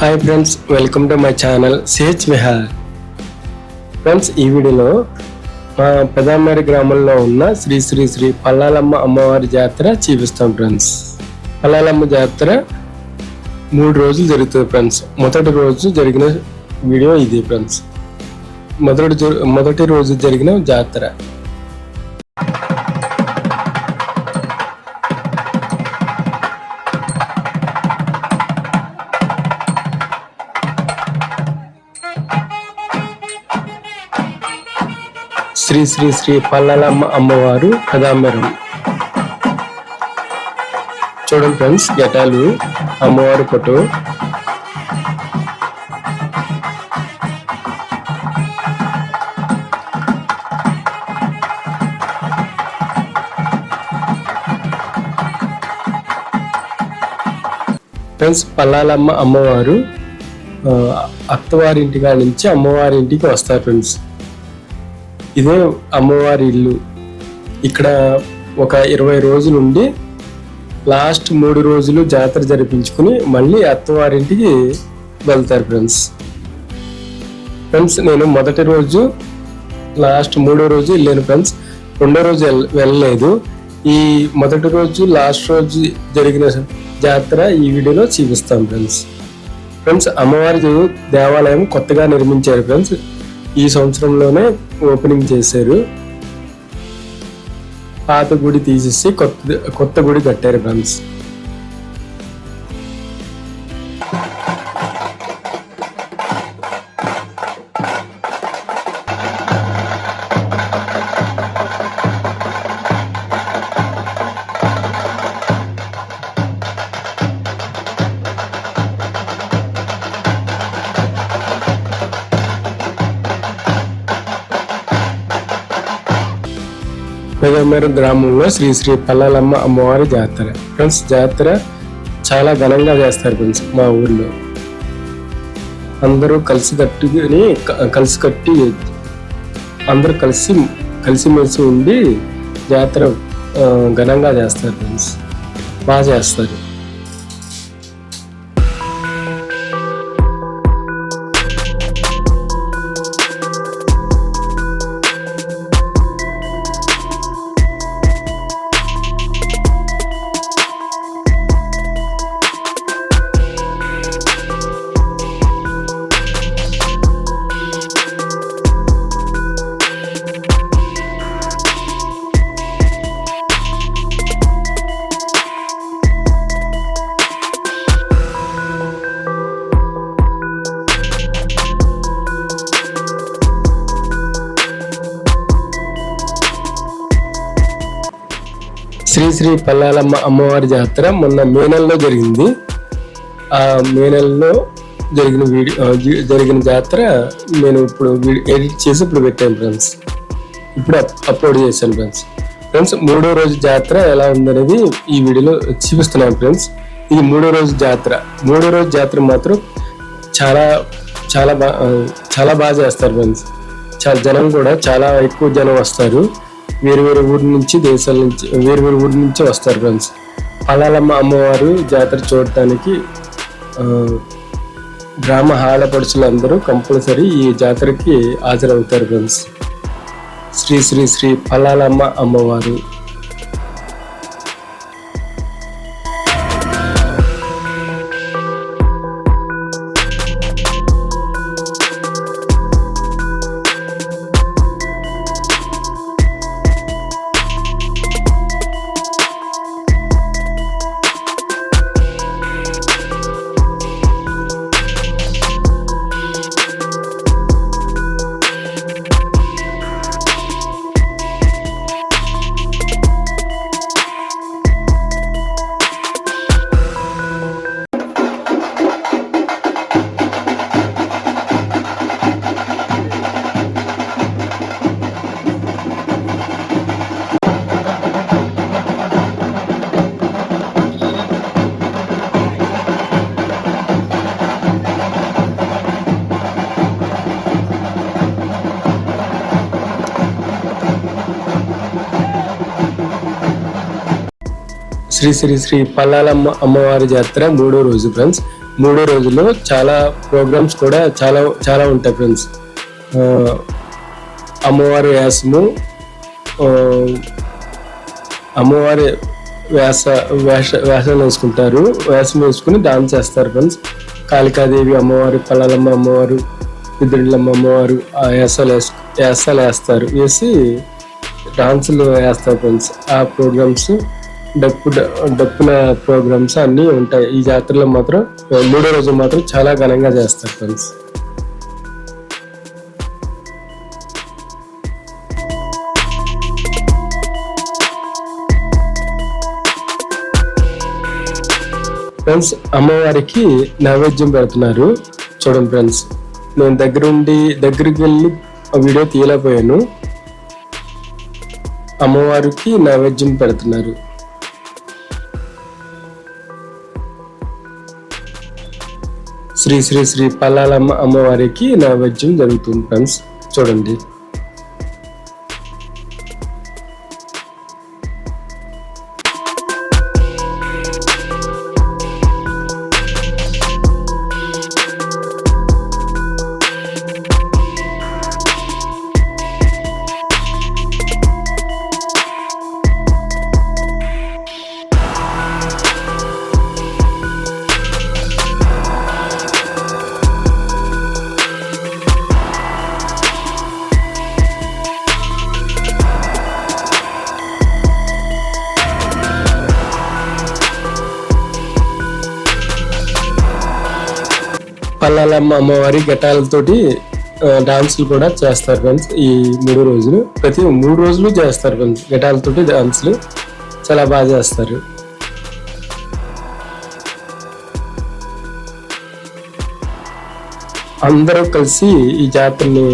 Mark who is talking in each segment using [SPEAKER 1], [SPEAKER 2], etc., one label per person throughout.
[SPEAKER 1] Hi friends welcome to my channel Sej Vihar friends ఈ వీడియోలో మా పెదామారి గ్రామంలో ఉన్న శ్రీ శ్రీ శ్రీ పల్లాలమ్మ అమ్మవారి జాతర చూపిస్తాం ఫ్రెండ్స్ పల్లాలమ్మ జాతర మూడు రోజులు జరుగుతుంది ఫ్రెండ్స్ మొదటి రోజు జరిగిన వీడియో ఇది ఫ్రెండ్స్ మొదటి మొదటి రోజు జరిగిన జాతర. శ్రీ శ్రీ శ్రీ పల్లాలమ్మ అమ్మవారు కదాంబరం. చూడండి ఫ్రెండ్స్ జటాలు అమ్మవారి ఫోటో. ఫ్రెండ్స్ పల్లాలమ్మ అమ్మవారు అత్తవారింటి కాడి నుంచి అమ్మవారి ఇంటికి వస్తారు ఫ్రెండ్స్. ఇదే అమ్మవారి ఇల్లు. ఇక్కడ ఒక ఇరవై రోజులు ఉండి లాస్ట్ మూడు రోజులు జాతర జరిపించుకుని మళ్ళీ అత్తవారింటికి వెళ్తారు ఫ్రెండ్స్. ఫ్రెండ్స్ నేను మొదటి రోజు లాస్ట్ మూడో రోజు వెళ్ళాను ఫ్రెండ్స్. రెండో రోజు వెళ్ళలేదు. ఈ మొదటి రోజు లాస్ట్ రోజు జరిగిన జాతర ఈ వీడియోలో చూపిస్తాం ఫ్రెండ్స్. ఫ్రెండ్స్ అమ్మవారి దేవాలయం కొత్తగా నిర్మించారు ఫ్రెండ్స్. ఈ సంవత్సరంలోనే ఓపెనింగ్ చేశారు. పాత గుడి తీసేసి కొత్త కొత్త గుడి కట్టారు ఫ్రెండ్స్. పెదమేరు గ్రామంలో శ్రీ శ్రీ పల్లాలమ్మ అమ్మవారి జాతర. ఫ్రెండ్స్ జాతర చాలా ఘనంగా చేస్తారు ఫ్రెండ్స్ మా ఊర్లో. అందరూ కలిసి కట్టుకుని కలిసి కట్టి అందరూ కలిసి కలిసిమెలిసి ఉండి జాతర ఘనంగా చేస్తారు ఫ్రెండ్స్. బాగా చేస్తారు. శ్రీ పల్లాలమ్మ అమ్మవారి జాతర మొన్న మే నెలలో జరిగింది. ఆ మే నెలలో జరిగిన వీడియో జరిగిన జాతర నేను ఇప్పుడు వీడియో ఎడిట్ చేసి ఇప్పుడు పెట్టాను ఫ్రెండ్స్. ఇప్పుడు అప్లోడ్ చేశాను ఫ్రెండ్స్. ఫ్రెండ్స్ మూడో రోజు జాతర ఎలా ఉందనేది ఈ వీడియోలో చూపిస్తున్నాను ఫ్రెండ్స్. ఇది మూడో రోజు జాతర. మూడో రోజు జాతర మాత్రం చాలా చాలా బా చాలా బాగా చేస్తారు ఫ్రెండ్స్. చాలా జనం కూడా చాలా ఎక్కువ జనం వస్తారు. వేరు వేరు ఊరి నుంచి దేశాల నుంచి వేరు వేరు ఊరి నుంచి వస్తారు ఫ్రెండ్స్ పలాలమ్మ అమ్మవారు జాతర చూడటానికి గ్రామ గ్రామ ఆడపడుచులందరూ కంపల్సరీ ఈ జాతరకి హాజరవుతారు ఫ్రెండ్స్ శ్రీ శ్రీ శ్రీ పలాలమ్మ అమ్మవారు. శ్రీ శ్రీ శ్రీ పల్లాలమ్మ అమ్మవారి జాతర మూడో రోజు ఫ్రెండ్స్ మూడో రోజులో చాలా ప్రోగ్రామ్స్ కూడా చాలా చాలా ఉంటాయి ఫ్రెండ్స్ అమ్మవారి వ్యాసము అమ్మవారి వేస వేష వేషాలు వేసుకుంటారు. వేషం వేసుకుని డాన్స్ చేస్తారు ఫ్రెండ్స్ కాళికాదేవి అమ్మవారు పల్లాలమ్మ అమ్మవారు పిద్రులమ్మ అమ్మవారు ఆ వేసాలు వేసు వేసాలు వేస్తారు. వేసి డాన్సులు వేస్తారు ఫ్రెండ్స్ ఆ ప్రోగ్రామ్స్ డప్పు డప్పుల ప్రోగ్రామ్స్ అన్నీ ఉంటాయి. ఈ జాతరలో మాత్రం మూడో రోజు మాత్రం చాలా ఘనంగా చేస్తారు ఫ్రెండ్స్. ఫ్రెండ్స్ అమ్మవారికి నైవేద్యం పెడుతున్నారు. చూడండి ఫ్రెండ్స్ నేను దగ్గరుండి దగ్గరికి వెళ్ళి ఆ వీడియో తీయలేకపోయాను. అమ్మవారికి నైవేద్యం పెడుతున్నారు. శ్రీ శ్రీ శ్రీ పల్లాలమ్మ అమ్మవారికి నైవేద్యం జరుగుతుంది ఫ్రెండ్స్ చూడండి. పల్లాలమ్మ అమ్మవారి ఘటాలతోటి డాన్సులు కూడా చేస్తారు ఫ్రెండ్స్ ఈ మూడు రోజులు. ప్రతి మూడు రోజులు చేస్తారు ఫ్రెండ్స్ ఘటాలతోటి డాన్సులు చాలా బాగా చేస్తారు. అందరూ కలిసి ఈ జాతరని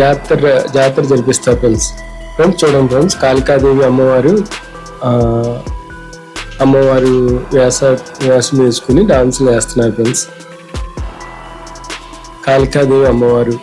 [SPEAKER 1] జాతర జాతర జరిపిస్తారు ఫ్రెండ్స్ ఫ్రెండ్స్ చూడండి ఫ్రెండ్స్ కాళికాదేవి అమ్మవారు అమ్మవారు వేస వేషం వేసుకుని డాన్సులు వేస్తున్నారు ఫ్రెండ్స్ కాళికాదేవి అమ్మవారు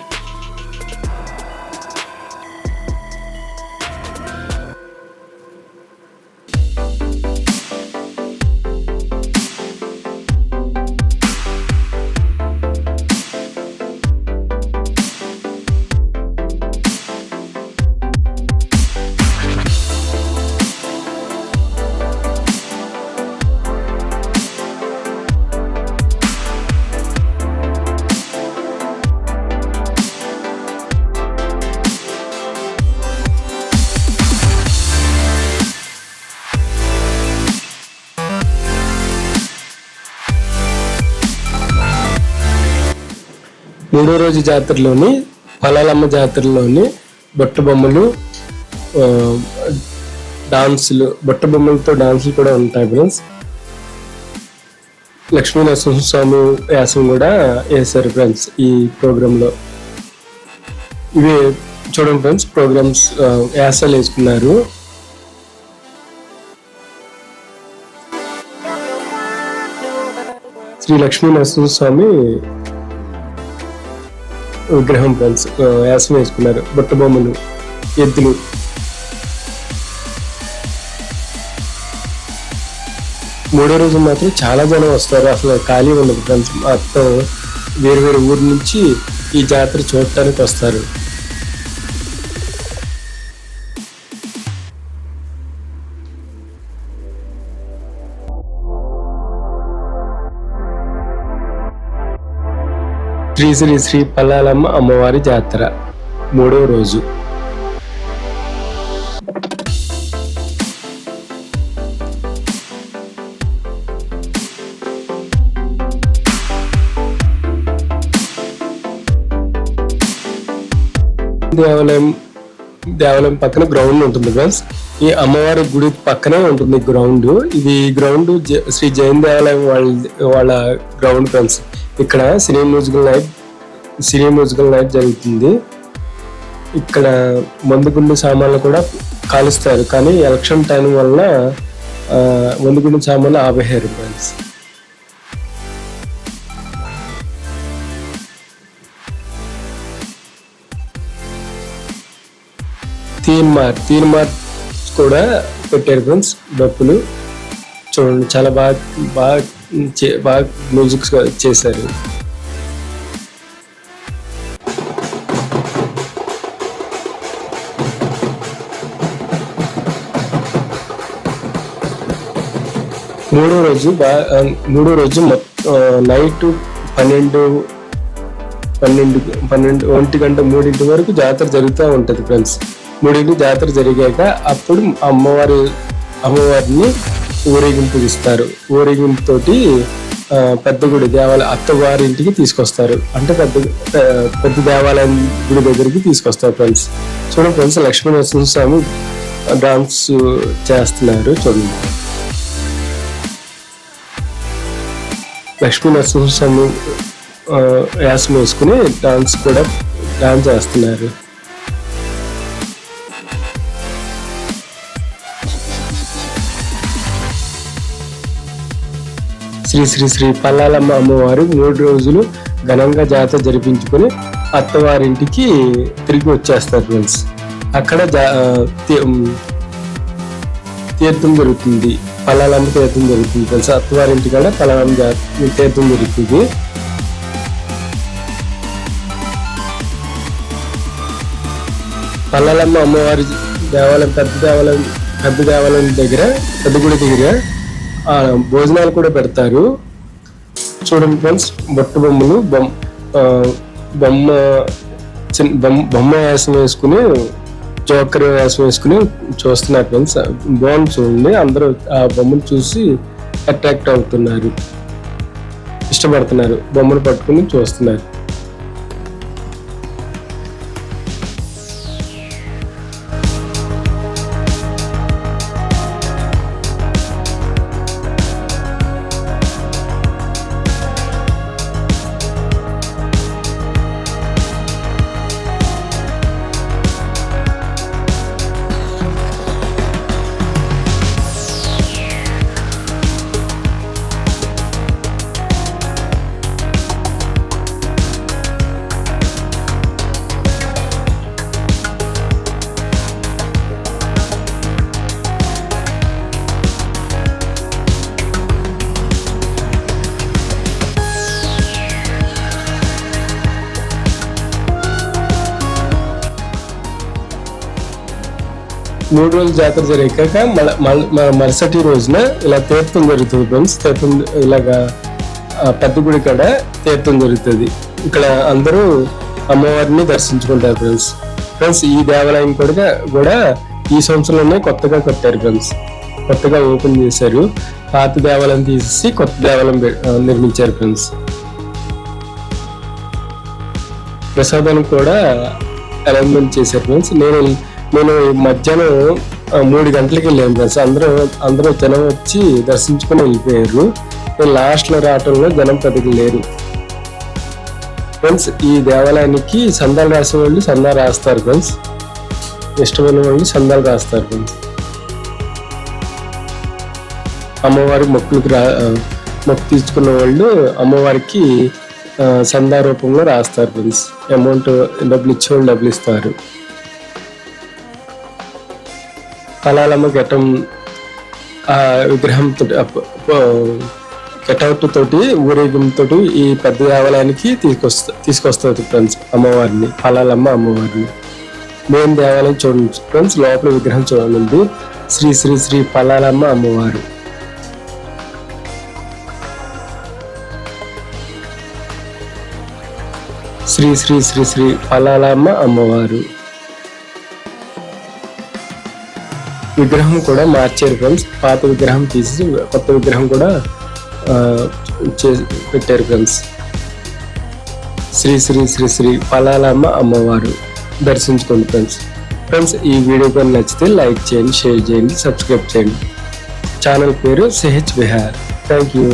[SPEAKER 1] మూడో రోజు జాతరలోని పలాలమ్మ జాతరలోని బొట్టబొమ్మలు డాన్సులు బొట్టబొమ్మలతో డాన్సులు కూడా ఉంటాయి ఫ్రెండ్స్. లక్ష్మీ నరసింహస్వామి వ్యాసం కూడా వేశారు ఫ్రెండ్స్ ఈ ప్రోగ్రాంలో. ఇవి చూడండి ఫ్రెండ్స్ ప్రోగ్రామ్స్ వ్యాసాలు వేసుకున్నారు. శ్రీ లక్ష్మీ నరసింహస్వామి విగ్రహం ఫ్రెండ్స్ వ్యాసం వేసుకున్నారు. బుట్టబొమ్మలు ఎద్దులు. మూడో రోజు మాత్రం చాలా జనం వస్తారు. అసలు ఖాళీ ఉండదు ఫ్రెండ్స్. మొత్తం వేరు వేరు ఊరు నుంచి ఈ జాతర చూడటానికి వస్తారు. శ్రీ శ్రీ శ్రీ పల్లాలమ్మ అమ్మవారి జాతర మూడో రోజు. దేవాలయం దేవాలయం పక్కన గ్రౌండ్ ఉంటుంది గర్ల్స్ ఈ అమ్మవారి గుడి పక్కనే ఉంటుంది గ్రౌండ్ ఇది గ్రౌండ్ జ- శ్రీ జైన్ దేవాలయం వాళ్ళ వాళ్ళ గ్రౌండ్ గర్ల్స్ ఇక్కడ cine musical night cine musical night జరుగుతుంది. ఇక్కడ మందుగుండు సామాన్లు కూడా కాలుస్తారు. కానీ ఎలక్షన్ టైం వల్ల మందుగుండు సామాన్లు థీమ్ ఫ్రెండ్స్ థీమ్ మార్క్ కూడా పెట్టారు ఫ్రెండ్స్ డప్పులు. చూడండి చాలా బాగా బాగా చే- బాగా మ్యూజిక్ చేశారు. మూడో రోజు బా మూడో రోజు నైట్ పన్నెండు పన్నెండు పన్నెండు ఒంటి గంట మూడింటి వరకు జాతర జరుగుతూ ఉంటుంది ఫ్రెండ్స్. మూడింటి జాతర జరిగాక అప్పుడు అమ్మవారి అమ్మవారిని ఊరేగింపు ఇస్తారు ఊరేగింపు తోటి పెద్ద గుడి దేవాలయ అత్తవారి ఇంటికి తీసుకొస్తారు. అంటే పెద్ద పెద్ద దేవాలయం గుడి దగ్గరికి తీసుకొస్తారు ఫ్రెండ్స్. చూడండి ఫ్రెండ్స్ లక్ష్మీ నరసింహ స్వామి డాన్స్ చేస్తున్నారు చూడండి. లక్ష్మీ నరసింహస్వామి స్వామి వేషం వేసుకుని డాన్స్ కూడా డాన్స్ చేస్తున్నారు. శ్రీ శ్రీ శ్రీ పల్లాలమ్మ అమ్మవారు మూడు రోజులు ఘనంగా జాతర జరిపించుకొని అత్తవారింటికి తిరిగి వచ్చేస్తారు ఫ్రెండ్స్. అక్కడ జా తీర్థం జరుగుతుంది. పల్లాలమ్మ తీర్థం జరుగుతుంది ఫ్రెండ్స్. అత్తవారింటి కాడ పల్లాలమ్మ తీర్థం జరుగుతుంది. పల్లాలమ్మ అమ్మవారి దేవాలయం పెద్ద దేవాలయం పెద్ద దేవాలయం దగ్గర పెద్ద దగ్గర భోజనాలు కూడా పెడతారు. చూడండి ఫ్రెండ్స్ బొట్టు బొమ్మలు బొమ్మ బొమ్మ చిన్న బొమ్మ బొమ్మ వేసం వేసుకుని జోకర్ వేసం వేసుకుని చూస్తున్నారు ఫ్రెండ్స్. బాగుంది చూడండి అందరూ ఆ బొమ్మను చూసి అట్రాక్ట్ అవుతున్నారు. ఇష్టపడుతున్నారు బొమ్మను పట్టుకుని చూస్తున్నారు. మూడు రోజులు జాతర జరిగాక మన మరుసటి రోజున ఇలా తీర్థం జరుగుతుంది ఫ్రెండ్స్. తీర్థం ఇలాగా పెద్ద గుడి కాడ తీర్థం జరుగుతుంది. ఇక్కడ అందరూ అమ్మవారిని దర్శించుకుంటారు ఫ్రెండ్స్. ఫ్రెండ్స్ ఈ దేవాలయం కూడా కూడా ఈ సంవత్సరంలోనే కొత్తగా కట్టారు ఫ్రెండ్స్. కొత్తగా ఓపెన్ చేశారు. పాత దేవాలయం తీసేసి కొత్త దేవాలయం నిర్మించారు ఫ్రెండ్స్. ప్రసాదానికి కూడా అరేంజ్మెంట్ చేశారు ఫ్రెండ్స్. నేను నేను మధ్యాహ్నం మూడు గంటలకి వెళ్ళాను ఫ్రెండ్స్. అందరూ అందరూ జనం వచ్చి దర్శించుకొని వెళ్ళిపోయారు. నేను లాస్ట్ రావటంలో జనం పెద్దగా లేరు. ఫ్రెండ్స్ ఈ దేవాలయానికి సందాలు రాసే వాళ్ళు సందా రాస్తారు ఫ్రెండ్స్. ఇష్టమైన వాళ్ళు సందాలు రాస్తారు ఫ్రెండ్స్. అమ్మవారి మొక్కులకు రా మొక్కు తీసుకున్న వాళ్ళు అమ్మవారికి సందా రూపంలో రాస్తారు ఫ్రెండ్స్. అమౌంట్ డబ్బులు ఇచ్చే వాళ్ళు డబ్బులు ఇస్తారు. కళాలమ్మ ఘట్టం ఆ విగ్రహం కటౌట్ తోటి ఊరేగింపుతో ఈ పెద్ద దేవాలయానికి తీసుకొస్తా తీసుకొస్తుంది ఫ్రెండ్స్ అమ్మవారిని పలాలమ్మ అమ్మవారిని. మెయిన్ దేవాలయం చూడండి ఫ్రెండ్స్ లోపల విగ్రహం చూడండి. శ్రీ శ్రీ శ్రీ పలాలమ్మ అమ్మవారు. శ్రీ శ్రీ శ్రీ శ్రీ పలాలమ్మ అమ్మవారు. విగ్రహం కూడా మార్చారు ఫ్రెండ్స్. పాత విగ్రహం తీసి కొత్త విగ్రహం కూడా పెట్టారు ఫ్రెండ్స్. శ్రీ శ్రీ శ్రీ శ్రీ పలాలమ్మ అమ్మవారు దర్శించుకోండి ఫ్రెండ్స్. ఫ్రెండ్స్ ఈ వీడియో కానీ నచ్చితే లైక్ చేయండి షేర్ చేయండి సబ్స్క్రైబ్ చేయండి. ఛానల్ పేరు సిహెచ్ బిహార్ థ్యాంక్ యూ.